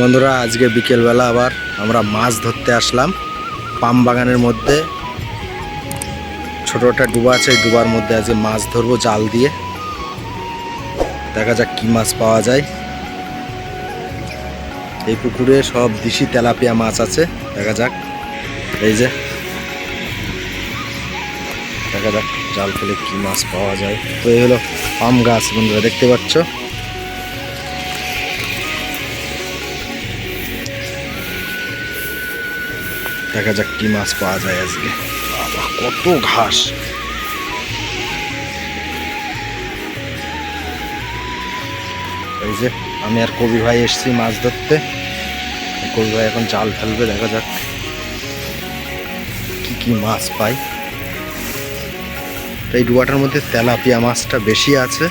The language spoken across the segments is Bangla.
বন্ধুরা, আজকে বিকেলবেলা আবার আমরা মাছ ধরতে আসলাম। পাম বাগানের মধ্যে। ছোট একটা ডুবা আছে ডুবার মধ্যে আজকে মাছ ধরবো জাল দিয়ে। দেখা যাক কি মাছ পাওয়া যায়। এই পুকুরে সব দিশি তেলাপিয়া মাছ আছে, দেখা যাক। এই যে, দেখা যাক জাল ফেলে কি মাছ পাওয়া যায়। তো এই হলো পাম গাছ, বন্ধুরা, দেখতে পাচ্ছ? দেখা যাক কি মাছ পাওয়া যায় আজকে। কত ঘাস। এই যে, আমি আর কবি ভাই এসেছি মাছ ধরতে। কবি ভাই এখন জাল ফেলবে, দেখা যাক কি কি মাছ পাই। এই ডুয়াটার মধ্যে তেলাপিয়া মাছটা বেশি আছে।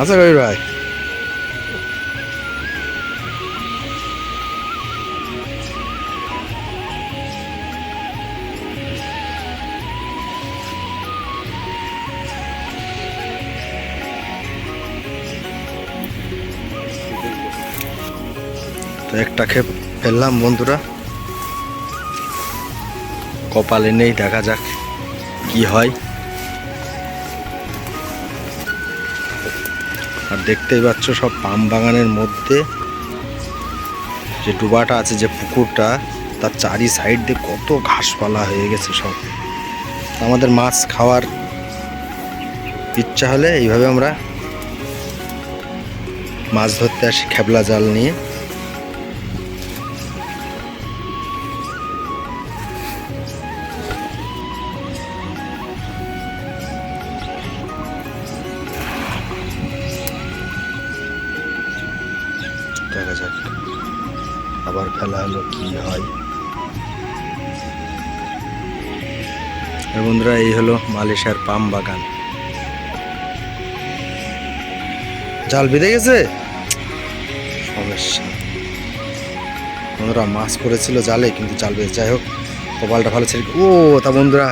আচ্ছা কবি ভাই তো একটা খেপ ফেললাম বন্ধুরা। কপালে নেই দেখা যাক কি হয়। আর দেখতেই পাচ্ছ সব পাম বাগানের মধ্যে যে ডুবাটা আছে, যে পুকুরটা, তার চারি সাইড দিয়ে কত ঘাসপালা হয়ে গেছে সব। আমাদের মাছ খাওয়ার ইচ্ছা হলে এইভাবে আমরা মাছ ধরতে আসি, খেবলা জাল নিয়ে। আবার ফেলা হলো, কি হয়? বন্ধুরা, এই হলো মালয়েশিয়ার পাম বাগান। জাল বেঁধে গেছে? বন্ধুরা, মাছ পড়েছিল জালে, কিন্তু জাল বেঁধে যাই হোক, কপালটা ভালো ছিল। ও, তা বন্ধুরা।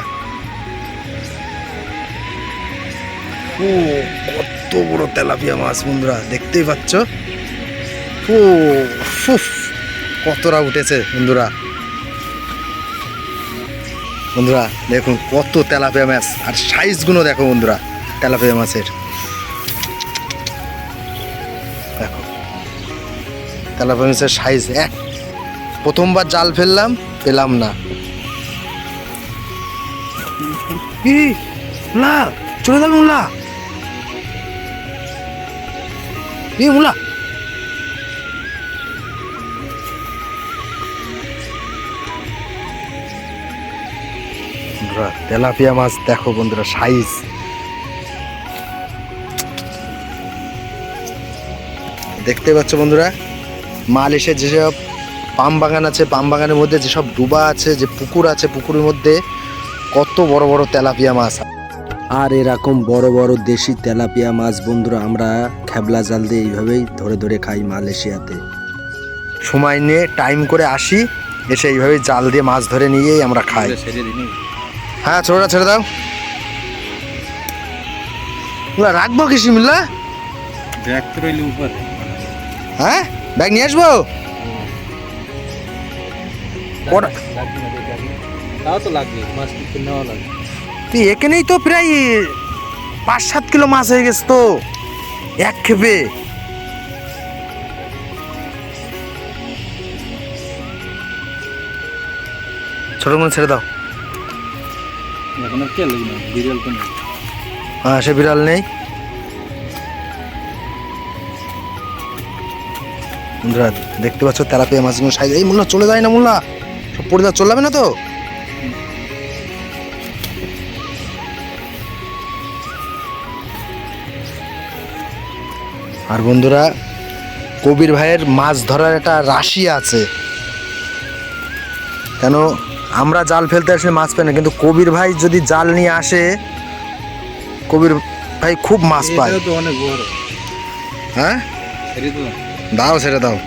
ও, কত বড় তেলাপিয়া মাছ বন্ধুরা, দেখতেই পাচ্ছ? ও, ফুফ। কতটা উঠেছে বন্ধুরা? বন্ধুরা, দেখুন কত তেলাপিয়া মাছ, আর সাইজগুলো দেখো বন্ধুরা, তেলাপিয়া মাছের। দেখো, তেলাপিয়া মাছের সাইজ এক। প্রথমবার জাল ফেললাম, পেলাম না। চলে গেল মুলা। মুলা তেলাপিয়া মাছ, দেখো বন্ধুরা সাইজ দেখতে পাচ্ছ বন্ধুরা মাল এসে যেসব পাম বাগান আছে, পাম বাগানের মধ্যে যেসব ডুবা আছে, যে পুকুর আছে, পুকুরের মধ্যে কত বড় বড় তেলাপিয়া মাছ। আর এরকম বড় বড় দেশি তেলাপিয়া মাছ বন্ধুরা, আমরা খেবলা জাল দিয়ে এইভাবেই ধরে ধরে খাই মালয়েশিয়াতে। সময় নিয়ে টাইম করে আসি, এসে এইভাবে জাল দিয়ে মাছ ধরে নিয়েই আমরা খাই। হ্যাঁ ছোটটা ছেড়ে দাও। ওগুলা রাখব কি শিমলা ব্যাগ তো রইল উপরে। হ্যাঁ ব্যাগ নিয়ে আসব? তাও তো লাগবে মাছ কিছু নেওয়া লাগবে। তুই এখানেই তো প্রায় পাঁচ সাত কিলো মাছ হয়ে গেছে তো এক খেপে। ছোট মনে ছেড়ে দাও। নেই হ্যাঁ সে বিড়াল নেই। বন্ধুরা, দেখতে পাচ্ছ তেলাপিয়া মাছগুলো সাইজ এই মুল্লা চলে যায় না মুল্লা সব পড়ে যা না তো। আর বন্ধুরা, কবির ভাইয়ের মাছ ধরার একটা রাশি আছে। কেন? আমরা জাল ফেলতে আসলে মাছ পাই না কিন্তু কবির ভাই যদি জাল নিয়ে আসে কবির ভাই খুব মাছ পায়। হ্যাঁ? দাও সেটা দাও।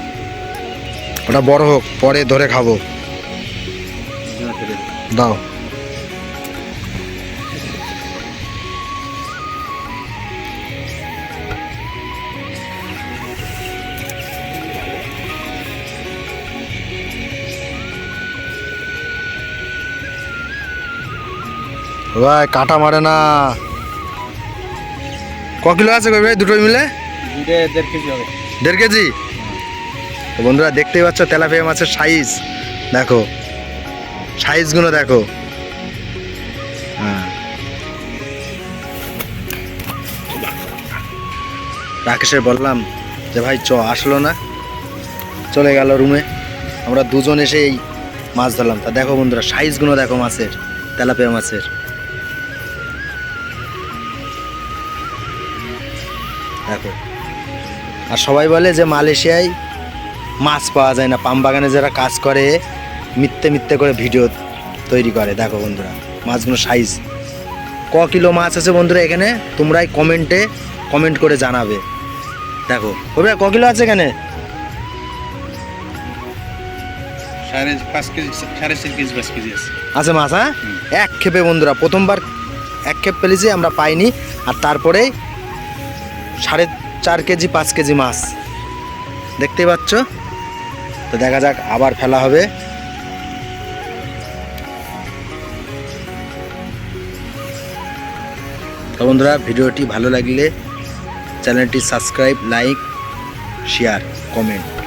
ওটা বড় হোক পরে ধরে খাব। দাও। ভাই কাটা মারে না। ক কিলো আছে ভাই দুটোই মিলে? দেড় কেজি তো বন্ধুরা দেখতেই পাচ্ছ তেলাপিয়া মাছের সাইজ দেখো সাইজগুলো দেখো। হ্যাঁ। রাকেশের বললাম যে ভাই চ আসলো না। চলে গেল রুমে আমরা দুজন এসে এই মাছ ধরলাম। তা দেখো বন্ধুরা সাইজগুলো দেখো মাছের তেলাপিয়া মাছের। দেখো আর সবাই বলে যে মালয়েশিয়ায় মাছ পাওয়া যায় না। পাম বাগানে যারা কাজ করে মিথ্যে মিথ্যে করে ভিডিও তৈরি করে। দেখো বন্ধুরা মাছগুলো সাইজ ক কিলো মাছ আছে বন্ধুরা এখানে? তোমরাই কমেন্টে কমেন্ট করে জানাবে। দেখো কবে ক কিলো আছে এখানে? আছে। মাছ হ্যাঁ? এক খেপে বন্ধুরা প্রথমবার এক খেপ পেলেছি আমরা পাইনি। আর তারপরে সাড়ে চার কেজি, পাঁচ কেজি মাছ। দেখতেই পাচ্ছ? তো দেখা যাক, আবার ফেলা হবে। তো বন্ধুরা, ভিডিওটি ভালো লাগলে চ্যানেলটি সাবস্ক্রাইব, লাইক, শেয়ার, কমেন্ট।